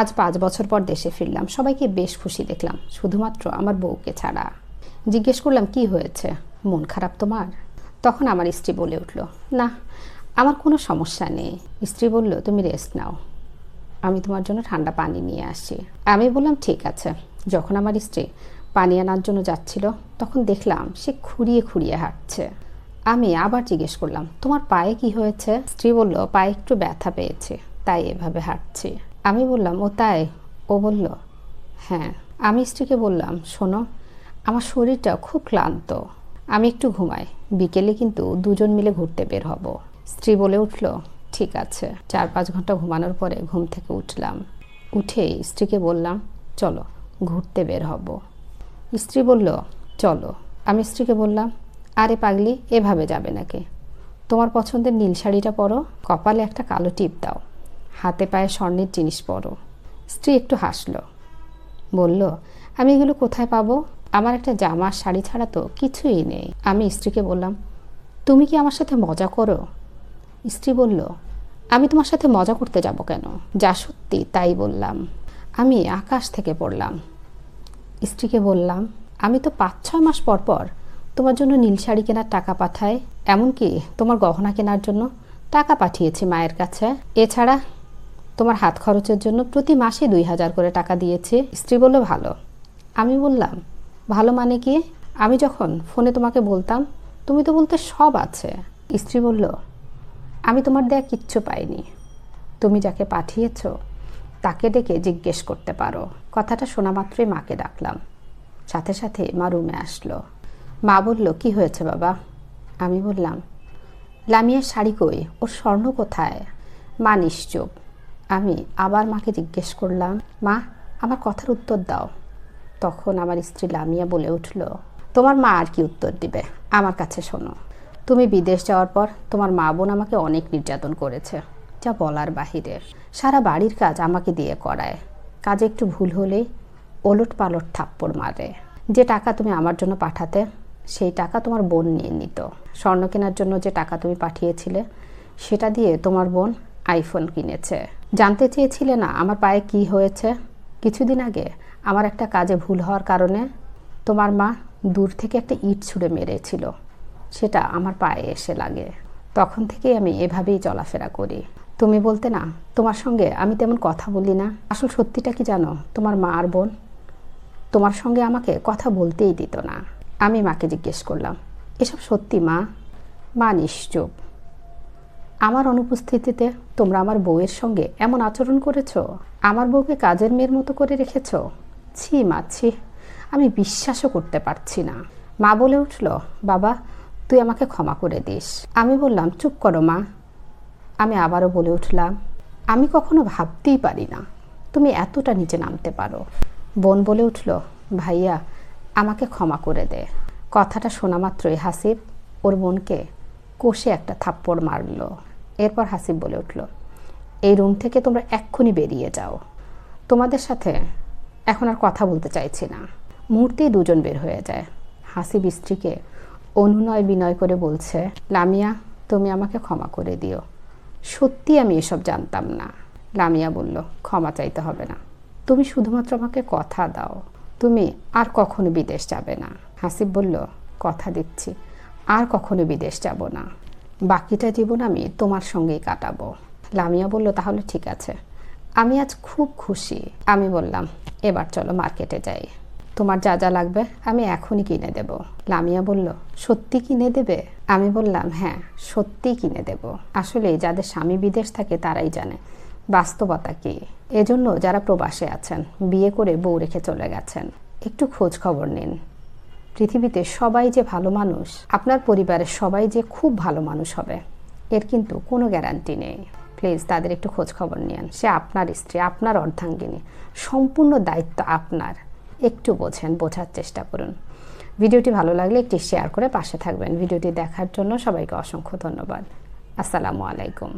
আজ পাঁচ বছর পর দেশে ফিরলাম। সবাইকে বেশ খুশি দেখলাম। শুধুমাত্র আমার বউকে ছাড়া। জিজ্ঞেস করলাম, কি হয়েছে? মন খারাপ তোমার? তখন আমার স্ত্রী বলে উঠল, না, আমার কোনো সমস্যা নেই। স্ত্রী বলল, তুমি রেস্ট নাও। আমি তোমার জন্য ঠান্ডা পানি নিয়ে আসি। আমি বললাম, ঠিক আছে। যখন আমার স্ত্রী পানি আনার জন্য যাচ্ছিল, তখন দেখলাম সে খুঁড়িয়ে খুঁড়িয়ে হাঁটছে। আমি আবার জিজ্ঞেস করলাম, তোমার পায়ে কি হয়েছে? স্ত্রী বলল, পায়ে একটু ব্যথা পেয়েছে, তাই এভাবে হাঁটছি। আমি বললাম, ও তাই? ও বলল হ্যাঁ। আমি স্ত্রীকে বললাম, শোনো, আমার শরীরটা খুব ক্লান্ত। আমি একটু ঘুমাই। বিকেলে কিন্তু দুজন মিলে ঘুরতে বের হব। স্ত্রী বলে উঠল, ঠিক আছে। চার পাঁচ ঘণ্টা ঘুমানোর পরে ঘুম থেকে উঠলাম। উঠে স্ত্রীকে বললাম, চলো, ঘুরতে বের হব। স্ত্রী বলল, চলো। আমি স্ত্রীকে বললাম, আরে পাগলি, এভাবে যাবে নাকি? তোমার পছন্দের নীল শাড়িটা পরো, কপালে একটা কালো টিপ দাও। হাতে পায়ে স্বর্ণের জিনিস পরো। স্ত্রী একটু হাসলো। বলল, আমি এগুলো কোথায় পাবো? আমার একটা জামা, শাড়ি ছাড়া তো কিছুই নেই। আমি স্ত্রীকে বললাম, তুমি কি আমার সাথে মজা করো? স্ত্রী বলল, আমি তোমার সাথে মজা করতে যাব কেন? যা সত্যি, তাই বললাম। আমি আকাশ থেকে পড়লাম। স্ত্রীকে বললাম, আমি তো পাঁচ, ছয় মাস পর পর তোমার জন্য নীল শাড়ি কেনার টাকা পাঠাই, এমনকি তোমার গহনা কেনার জন্য টাকা পাঠিয়েছি মায়ের কাছে। এছাড়া তোমার হাত খরচের জন্য প্রতি মাসে দুই হাজার করে টাকা দিয়েছে। স্ত্রী বলল, ভালো। আমি বললাম, ভালো মানে কি? আমি যখন ফোনে তোমাকে বলতাম, তুমি তো বলতে সব আছে। স্ত্রী বলল, আমি তোমার দেয়া কিচ্ছু পাইনি। তুমি যাকে পাঠিয়েছ, তাকে ডেকে জিজ্ঞেস করতে পারো। কথাটা শোনা মাত্রই মাকে ডাকলাম। সাথে সাথে মা রুমে আসলো। মা বলল, কি হয়েছে বাবা? আমি বললাম, লামিয়ার শাড়ি কই? ওর স্বর্ণ কোথায়? মা নিশ্চুপ। আমি আবার মাকে জিজ্ঞেস করলাম, মা, আমার কথার উত্তর দাও। তখন আমার স্ত্রী লামিয়া বলে উঠল, তোমার মা আর কি উত্তর দিবে? আমার কাছে শোনো। তুমি বিদেশ যাওয়ার পর তোমার মা বোন আমাকে অনেক নির্যাতন করেছে, যা বলার বাহিরে। সারা বাড়ির কাজ আমাকে দিয়ে করায়। কাজে একটু ভুল হলেই ওলট পালট থাপ্পড় মারে। যে টাকা তুমি আমার জন্য পাঠাতে, সেই টাকা তোমার বোন নিয়ে নিত। স্বর্ণ কেনার জন্য যে টাকা তুমি পাঠিয়েছিলে, সেটা দিয়ে তোমার বোন আইফোন কিনেছে। জানতে চেয়েছিলে না আমার পায়ে কি হয়েছে? কিছুদিন আগে আমার একটা কাজে ভুল হওয়ার কারণে তোমার মা দূর থেকে একটা ইট ছুঁড়ে মেরেছিল। সেটা আমার পায়ে এসে লাগে। তখন থেকেই আমি এভাবেই চলাফেরা করি। তুমি বলতে না, তোমার সঙ্গে আমি তেমন কথা বলি না। আসল সত্যিটা কি জানো? তোমার মা আর বোন তোমার সঙ্গে আমাকে কথা বলতেই দিত না। আমি মাকে জিজ্ঞেস করলাম, এসব সত্যি মা? মা নিশ্চুপ। আমার অনুপস্থিতিতে তোমরা আমার বউয়ের সঙ্গে এমন আচরণ করেছ? আমার বউকে কাজের মেয়ের মতো করে রেখেছো? ছি মা, ছি। আমি বিশ্বাসও করতে পারছি না। মা বলে উঠল, বাবা, তুই আমাকে ক্ষমা করে দিস। আমি বললাম, চুপ করো মা। আমি আবারও বলে উঠলাম, আমি কখনো ভাবতেই পারি না। তুমি এতটা নিচে নামতে পারো। বোন বলে উঠল, ভাইয়া, আমাকে ক্ষমা করে দে। কথাটা শোনা মাত্রই হাসিব ওর বোনকে কষে একটা থাপ্পড় মারলো। এরপর হাসিব বলে উঠল, এই রুম থেকে তোমরা এক্ষুনি বেরিয়ে যাও। তোমাদের সাথে এখন আর কথা বলতে চাইছি না। মুহূর্তেই দুজন বের হয়ে যায়। হাসিব স্ত্রীকে অনুনয় বিনয় করে বলছে, লামিয়া, তুমি আমাকে ক্ষমা করে দিও। সত্যি আমি এসব জানতাম না। লামিয়া বলল, ক্ষমা চাইতে হবে না। তুমি শুধুমাত্র আমাকে কথা দাও। তুমি আর কখনো বিদেশ যাবে না। হাসিব বলল, কথা দিচ্ছি। আর কখনো বিদেশ যাব না। বাকিটা জীবন আমি তোমার সঙ্গেই কাটাবো। লামিয়া বলল, তাহলে ঠিক আছে। আমি আজ খুব খুশি। আমি বললাম, এবার চলো মার্কেটে যাই। তোমার যা যা লাগবে আমি এখনই কিনে দেব। লামিয়া বলল, সত্যি কিনে দেবে? আমি বললাম হ্যাঁ সত্যি কিনে দেব। আসলে যাদের স্বামী বিদেশ থাকে তারাই জানে। বাস্তবতা কি? এজন্য যারা প্রবাসে আছেন, বিয়ে করে বউ রেখে চলে গেছেন, একটু খোঁজ খবর নিন। পৃথিবীতে সবাই যে ভালো মানুষ, আপনার পরিবারের সবাই যে খুব ভালো মানুষ হবে, এর কিন্তু কোনো গ্যারান্টি নেই। প্লিজ তাদের একটু খোঁজ খবর নিন সে আপনার স্ত্রী, আপনার অর্ধাঙ্গিনী, সম্পূর্ণ দায়িত্ব আপনার। একটু বোঝেন, বোঝার চেষ্টা করুন। ভিডিওটি ভালো লাগলে একটি শেয়ার করে পাশে থাকবেন। ভিডিওটি দেখার জন্য সবাইকে অসংখ্য ধন্যবাদ। আসসালামু আলাইকুম।